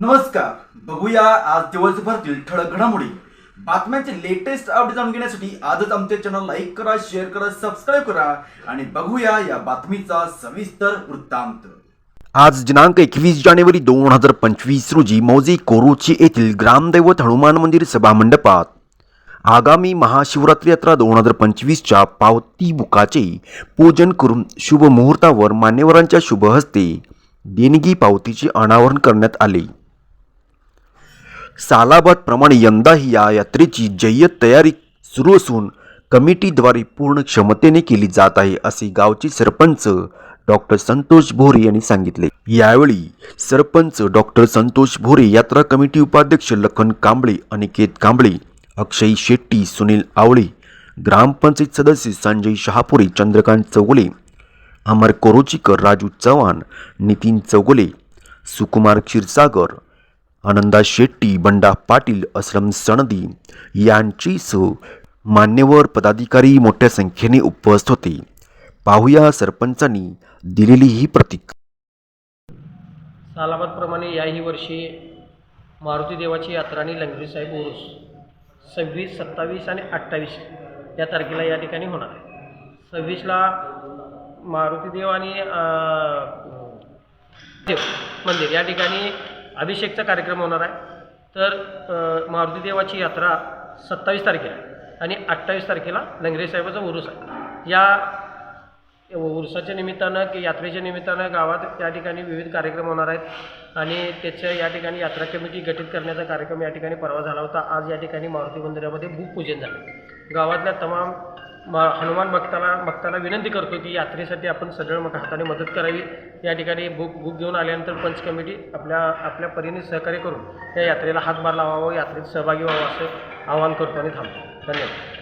नमस्कार. बघूया आज दिवसभरातील ठळक घडामोडी. बातम्यांचे लेटेस्ट अपडेट जाणून घेण्यासाठी आजच आमच्या चॅनल लाईक करा शेअर करा सबस्क्राईब करा आणि बघूया या बातमीचा सविस्तर वृत्तांत. आज दिनांक एकवीस जानेवारी दोन हजार पंचवीस रोजी मौजे कोरोची येथील ग्रामदैवत हनुमान मंदिर सभामंडपात आगामी महाशिवरात्री यात्रा दोन हजार पंचवीसच्या पावती बुकाचे पूजन करून शुभ मुहूर्तावर मान्यवरांच्या शुभ हस्ते देणगी पावतीचे अनावरण करण्यात आले. सालाबादप्रमाणे यंदाही या यात्रेची जय्यत तयारी सुरू असून कमिटीद्वारे पूर्ण क्षमतेने केली जात आहे असे गावचे सरपंच डॉक्टर संतोष भोरे यांनी सांगितले. यावेळी सरपंच डॉक्टर संतोष भोरे यात्रा कमिटी उपाध्यक्ष लखन कांबळे अनिकेत कांबळे अक्षय शेट्टी सुनील आवळे ग्रामपंचायत सदस्य संजय शहापुरे चंद्रकांत चौगुले अमर कोरोचीकर राजू चव्हाण नितीन चौगुले सुकुमार क्षीरसागर आनंदा शेट्टी बंडा पाटील असलम सणदी यांचीसह मान्यवर पदाधिकारी मोठ्या संख्येने उपस्थित होते. पाहुया सरपंचांनी दिलेली ही प्रतीक सालाबादप्रमाणे याही वर्षी मारुती देवाची यात्रा आणि लंगरी साहेब सव्वीस सत्तावीस आणि अठ्ठावीस या तारखेला या ठिकाणी होणार आहे. सव्वीसला मारुती देव आणि देव मंदिर या ठिकाणी अभिषेकचा कार्यक्रम होणार आहे. तर मारुती देवाची यात्रा सत्तावीस तारखेला आहे आणि अठ्ठावीस तारखेला लंगरे साहेबाचा उरूस आहे. या उरसाच्या निमित्तानं की यात्रेच्या निमित्तानं गावात या ठिकाणी विविध कार्यक्रम होणार आहेत आणि त्याच्या या ठिकाणी यात्रा कमिटी गठीत करण्याचा कार्यक्रम या ठिकाणी परवा झाला होता. आज या ठिकाणी मारुती मंदिरामध्ये भूपूजन झालं. गावातल्या तमाम म हनुमान भक्ताला भक्ताला विनंती करतो की यात्रेसाठी आपण सगळं मग हाताने मदत करावी. या ठिकाणी बुक बुक घेऊन आल्यानंतर पंच कमिटी आपल्या आपल्या परीने सहकार्य करून या यात्रेला हातभार लावावा यात्रेत सहभागी व्हावं असं आवाहन करतो आणि थांबतो. धन्यवाद.